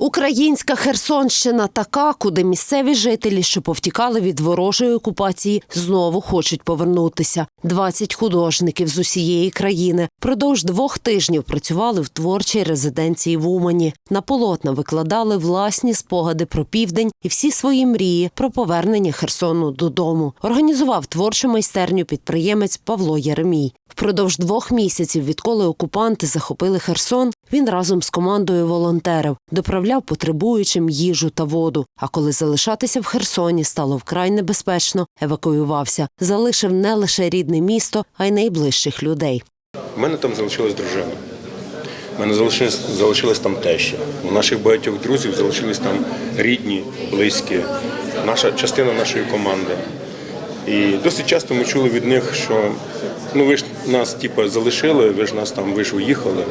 Українська Херсонщина така, куди місцеві жителі, що повтікали від ворожої окупації, знову хочуть повернутися. 20 художників з усієї країни продовж двох тижнів працювали в творчій резиденції в Умані. На полотна викладали власні спогади про південь і всі свої мрії про повернення Херсону додому. Організував творчу майстерню підприємець Павло Єремій. Впродовж двох місяців, відколи окупанти захопили Херсон, він разом з командою волонтерів доправляв потребуючим їжу та воду. А коли залишатися в Херсоні стало вкрай небезпечно, евакуювався, залишив не лише рідне місто, а й найближчих людей. У мене там залишилась дружина. У мене залишилась, залишилась там теща. У наших багатьох друзів залишились там рідні, близькі, наша частина нашої команди. І досить часто ми чули від них, що ну ви ж нас типу, залишили, ви ж нас там ви ж уїхали.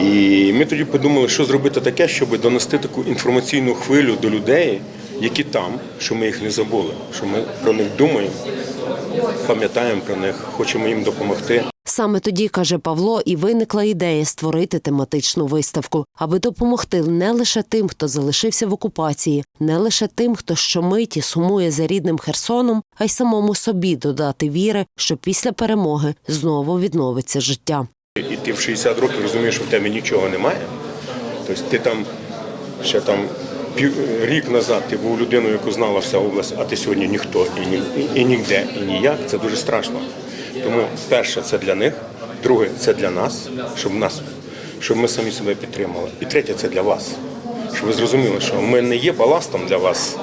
І ми тоді подумали, що зробити таке, щоб донести таку інформаційну хвилю до людей, які там, що ми їх не забули, що ми про них думаємо, пам'ятаємо про них, хочемо їм допомогти. Саме тоді, каже Павло, і виникла ідея створити тематичну виставку, аби допомогти не лише тим, хто залишився в окупації, не лише тим, хто щомиті сумує за рідним Херсоном, а й самому собі додати віри, що після перемоги знову відновиться життя. І ти в 60 років розумієш, що в тебе нічого немає. Тобто ти там ще там пів рік назад ти був людиною, яку знала вся область, а ти сьогодні ніхто і, ні, і, ніде, і ніяк. Це дуже страшно. Тому перше це для них, друге це для нас, щоб нас, щоб ми самі себе підтримали. І третє це для вас. Щоб ви зрозуміли, що ми не є баластом для вас.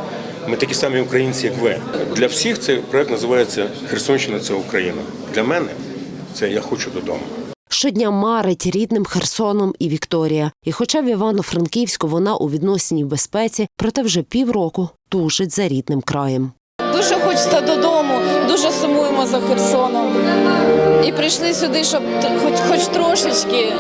Ми такі самі українці, як ви. Для всіх цей проект називається Херсонщина це Україна. Для мене це я хочу додому. Щодня марить рідним Херсоном і Вікторія. І хоча в Івано-Франківську вона у відносній безпеці, проте вже півроку тужить за рідним краєм. Дуже хочеться додому, дуже сумуємо за Херсоном. І прийшли сюди, щоб хоч, хоч трошечки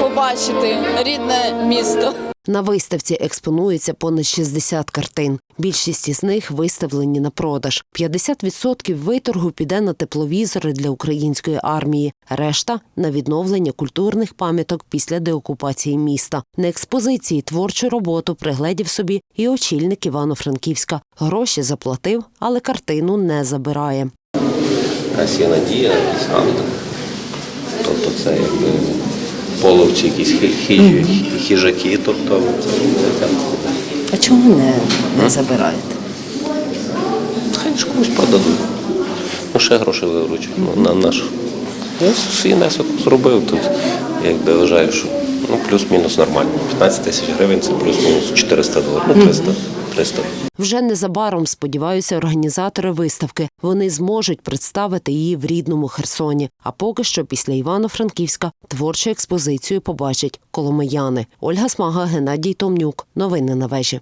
побачити рідне місто. На виставці експонується понад 60 картин. Більшість із них виставлені на продаж. 50% виторгу піде на тепловізори для української армії, решта на відновлення культурних пам'яток після деокупації міста. На експозиції творчу роботу пригледів собі і очільник Івано-Франківська. Гроші заплатив, але картину не забирає. є надія. Тобто це якби половці, якісь хи- хижі, хижаки, тобто А чому не, не забираєте? хай ж комусь продадуть. Ну, ще гроші виручать. Ну, на наш. Я свій внесок зробив тут, якби вважаю, що ну, плюс-мінус нормально. 15 тисяч гривень це плюс-мінус 400 доларів. Ну, 300. 300. Вже незабаром сподіваються організатори виставки. Вони зможуть представити її в рідному Херсоні. А поки що, після Івано-Франківська, творчу експозицію побачать коломияни. Ольга Смага, Геннадій Томнюк. Новини на вежі.